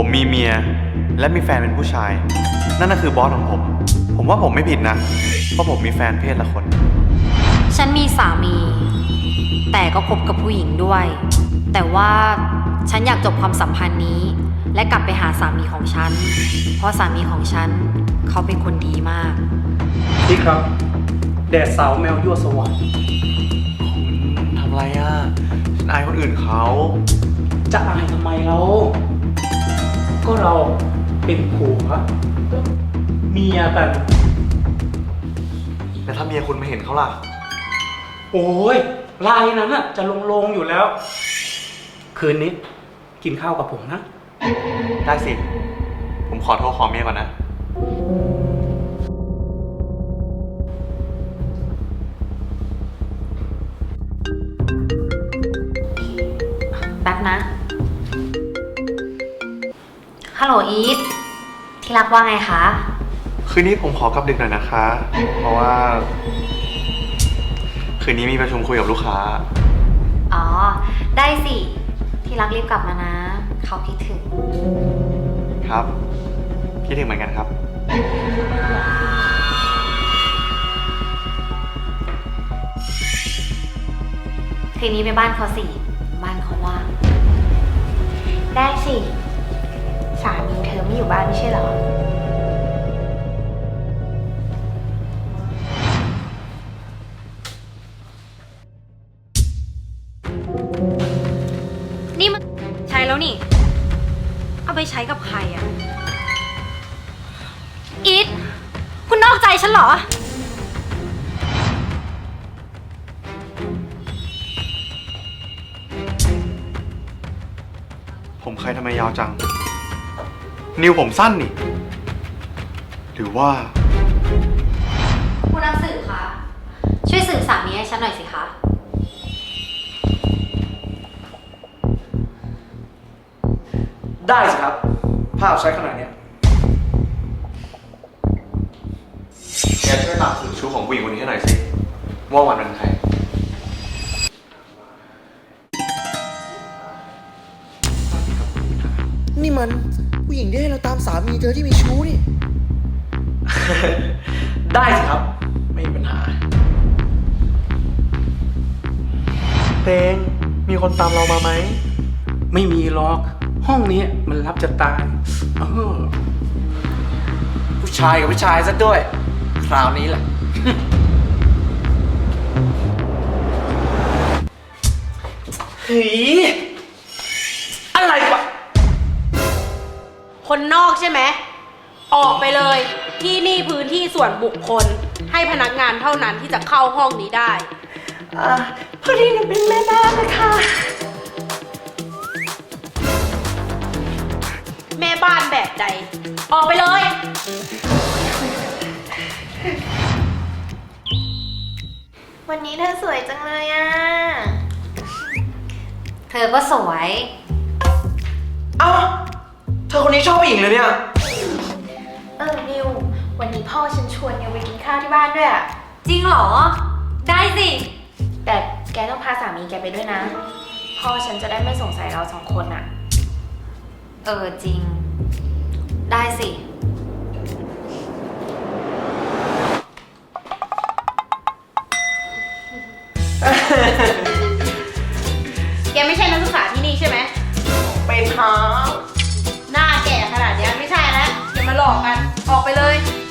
ผมมีเมีย และมีแฟนเป็นผู้ชาย นั่นก็คือบอสของผม ผมว่าผมไม่ผิดนะ เพราะผมมีแฟนเพศละคน ฉันมีสามี แต่ก็คบกับผู้หญิงด้วย แต่ว่าฉันอยากจบความสัมพันธ์นี้ และกลับไปหาสามีของฉัน เพราะสามีของฉัน เขาเป็นคนดีมากพี่ครับ แดดสาวแมวยั่วสวรรค์คุณทำอะไรอะฉันอายคนอื่นเขา จะอายทำไมเรา ก็เราเป็นผัวเมียกัน แล้วถ้าเมียคุณมาเห็นเขาล่ะ โอ้ยลายนั้นน่ะ จะลงลงๆอยู่แล้ว คืนนี้ กินข้าวกับผมนะ ได้สิ ผมขอโทรขอเมียก่อนนะ แป๊บนะ ฮัลโหลอีทที่รักว่าไงคะ คืนนี้ผมขอกลับดึกหน่อยนะคะ เพราะว่า คืนนี้มีประชุมคุยกับลูกค้า อ๋อ ได้สิ ที่รักรีบกลับมานะ เขาคิดถึง ครับ คิดถึงเหมือนกันครับ คืนนี้ไปบ้านเขาสิ บ้านเขาว่างได้สิสา มีเธอไม่อยู่บ้านไม่ใช่เหรอ นี่มันใช้แล้วนี่ เอาไปใช้กับใครอะอีทคุณนอกใจฉันเหรอ ผมเคยทำไมยาวจัง นิวผมสั้นนี่ หรือว่า คุณนักสืบคะ ช่วยสืบสามีให้ฉันหน่อยสิคะ ได้สิครับ ภาพใช้ขนาดเนี้ย แกช่วยตามสืบชู้ของผู้หญิงคนนี้ให้หน่อยสิ ว่าวันเป็นใคร นี่มัน ผู้หญิงที่ให้เราตามสามีเธอที่มีชู้นี่ ได้สิครับ ไม่มีปัญหาเตงมีคนตามเรามาไหม ไม่มีหรอก ห้องนี้มันรับจะตายเออผู้ชายกับผู้ชายซะด้วย คราวนี้แหละ เฮ้ย คนนอกใช่ไหม ออกไปเลยที่นี่พื้นที่ส่วนบุคคล ให้พนักงานเท่านั้นที่จะเข้าห้องนี้ได้พอดีหนูเป็นแม่บ้านนะคะ แม่บ้านแบบใด ออกไปเลย วันนี้เธอสวยจังเลยอะเธอก็สวย เอ้า เธอคนนี้ชอบผู้หญิงเลยเนี่ย เออนิว วันนี้พ่อฉันชวนนิวไปกินข้าวที่บ้านด้วยอะจริงเหรอ ได้สิ แต่แกต้องพาสามีแกไปด้วยนะ พ่อฉันจะได้ไม่สงสัยเราสองคนอะเออจริง ได้สิ แกไม่ใช่นักศึกษาที่นี่ใช่ไหม เป็นครับ อกกัน ออกไปเลย